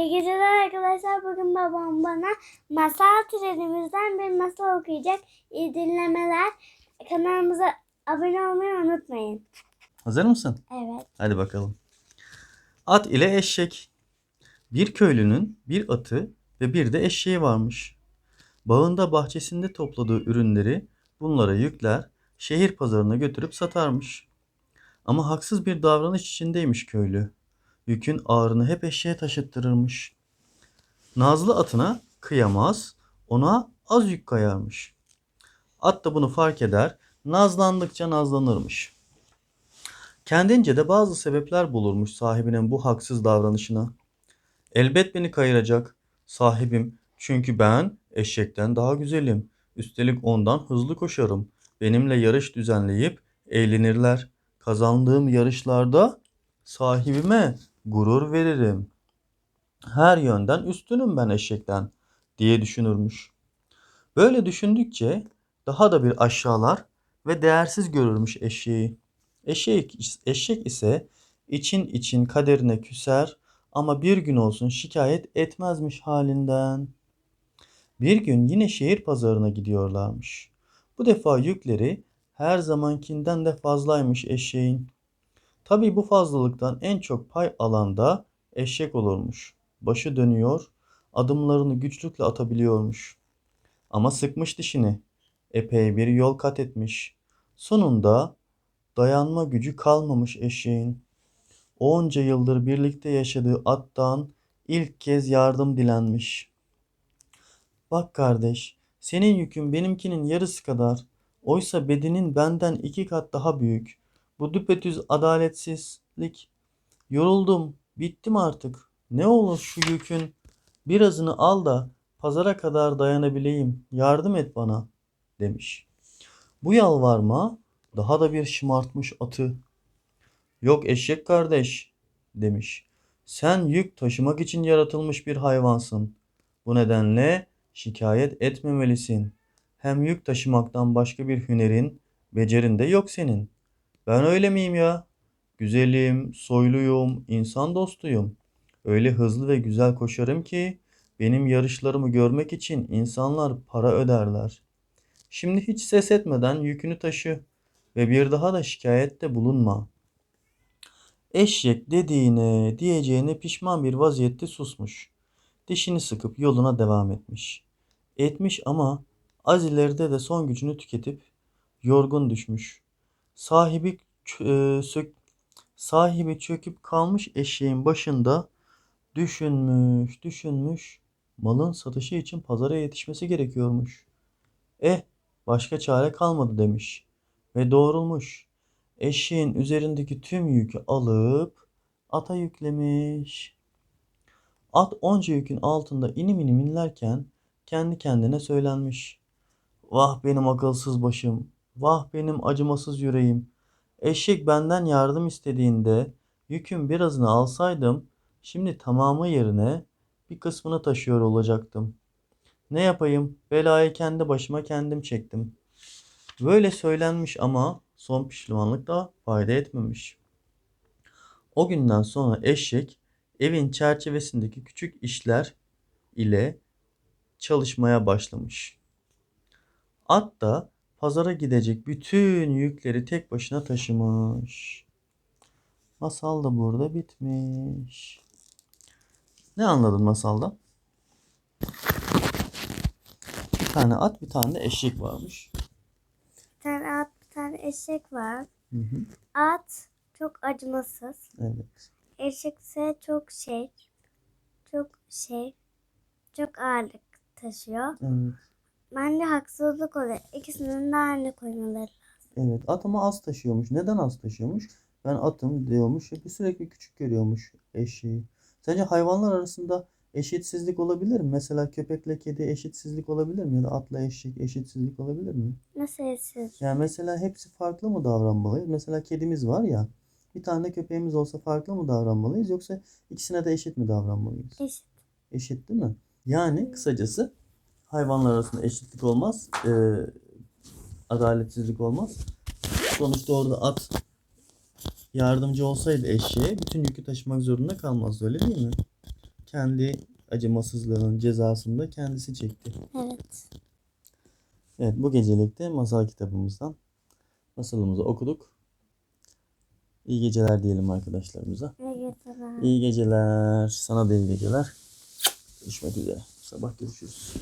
İyi geceler arkadaşlar. Bugün babam bana masal trenimizden bir masal okuyacak. İyi dinlemeler. Kanalımıza abone olmayı unutmayın. Hazır mısın? Evet. Hadi bakalım. At ile eşek. Bir köylünün bir atı ve bir de eşeği varmış. Bağında bahçesinde topladığı ürünleri bunlara yükler, şehir pazarına götürüp satarmış. Ama haksız bir davranış içindeymiş köylü. Yükün ağırını hep eşeğe taşıttırırmış. Nazlı atına kıyamaz, ona az yük kayarmış. At da bunu fark eder, nazlandıkça nazlanırmış. Kendince de bazı sebepler bulurmuş sahibinin bu haksız davranışına. Elbet beni kayıracak sahibim çünkü ben eşekten daha güzelim. Üstelik ondan hızlı koşarım. Benimle yarış düzenleyip eğlenirler. Kazandığım yarışlarda sahibime gurur veririm. Her yönden üstünüm ben eşekten diye düşünürmüş. Böyle düşündükçe daha da bir aşağılar ve değersiz görürmüş eşeği. Eşek, eşek ise için için kaderine küser ama bir gün olsun şikayet etmezmiş halinden. Bir gün yine şehir pazarına gidiyorlarmış. Bu defa yükleri her zamankinden de fazlaymış eşeğin. Tabii bu fazlalıktan en çok pay alan da eşek olurmuş. Başı dönüyor, adımlarını güçlükle atabiliyormuş. Ama sıkmış dişini. Epey bir yol kat etmiş. Sonunda dayanma gücü kalmamış eşeğin. Onca yıldır birlikte yaşadığı attan ilk kez yardım dilenmiş. Bak kardeş, senin yükün benimkinin yarısı kadar. Oysa bedenin benden iki kat daha büyük. Bu düpedüz adaletsizlik. Yoruldum, bittim artık. Ne olur şu yükün birazını al da pazara kadar dayanabileyim. Yardım et bana, demiş. Bu yalvarma daha da bir şımartmış atı. Yok eşek kardeş demiş. Sen yük taşımak için yaratılmış bir hayvansın. Bu nedenle şikayet etmemelisin. Hem yük taşımaktan başka bir hünerin, becerin de yok senin. Ben öyle miyim ya? Güzelim, soyluyum, insan dostuyum. Öyle hızlı ve güzel koşarım ki benim yarışlarımı görmek için insanlar para öderler. Şimdi hiç ses etmeden yükünü taşı ve bir daha da şikayette bulunma. Eşek dediğine diyeceğine pişman bir vaziyette susmuş. Dişini sıkıp yoluna devam etmiş. Etmiş ama az ileride de son gücünü tüketip yorgun düşmüş. Sahibi e, sök sahibi çöküp kalmış eşeğin başında düşünmüş, düşünmüş. Malın satışı için pazara yetişmesi gerekiyormuş. Eh, başka çare kalmadı demiş ve doğrulmuş. Eşeğin üzerindeki tüm yükü alıp ata yüklemiş. At onca yükün altında inim inim inlerken kendi kendine söylenmiş. Vah benim akılsız başım, vah benim acımasız yüreğim. Eşek benden yardım istediğinde yükün birazını alsaydım, şimdi tamamı yerine bir kısmını taşıyor olacaktım. Ne yapayım? Belayı kendi başıma kendim çektim. Böyle söylenmiş ama son pişmanlık da fayda etmemiş. O günden sonra eşek evin çerçevesindeki küçük işler ile çalışmaya başlamış. At da pazara gidecek bütün yükleri tek başına taşımış. Masal da burada bitmiş. Ne anladın masalda? Bir tane at, bir tane de eşek varmış. Bir tane at, bir tane eşek var. Hı hı. At çok acımasız. Evet. Eşek ise çok şey, çok şey, çok ağırlık taşıyor. Evet. Bence haksızlık oluyor. İkisinin de aynı koymaları. Evet. At ama az taşıyormuş. Neden az taşıyormuş? Ben atım diyormuş. Hep sürekli küçük görüyormuş eşeği. Sence hayvanlar arasında eşitsizlik olabilir mi? Mesela köpekle kedi eşitsizlik olabilir mi? Ya da atla eşek eşitsizlik olabilir mi? Nasıl siz? Yani mesela hepsi farklı mı davranmalıyız? Mesela kedimiz var ya. Bir tane köpeğimiz olsa farklı mı davranmalıyız? Yoksa ikisine de eşit mi davranmalıyız? Eşit. Eşit değil mi? Yani kısacası hayvanlar arasında eşitlik olmaz. e, adaletsizlik olmaz. Sonuçta orada at yardımcı olsaydı eşeğe bütün yükü taşımak zorunda kalmazdı öyle değil mi? kendi acımasızlığının cezasını da kendisi çekti. Evet. Evet bu gecelik de masal kitabımızdan masalımızı okuduk. İyi geceler diyelim arkadaşlarımıza. İyi geceler. İyi geceler. Sana da iyi geceler. Görüşmek üzere. Sabah görüşürüz.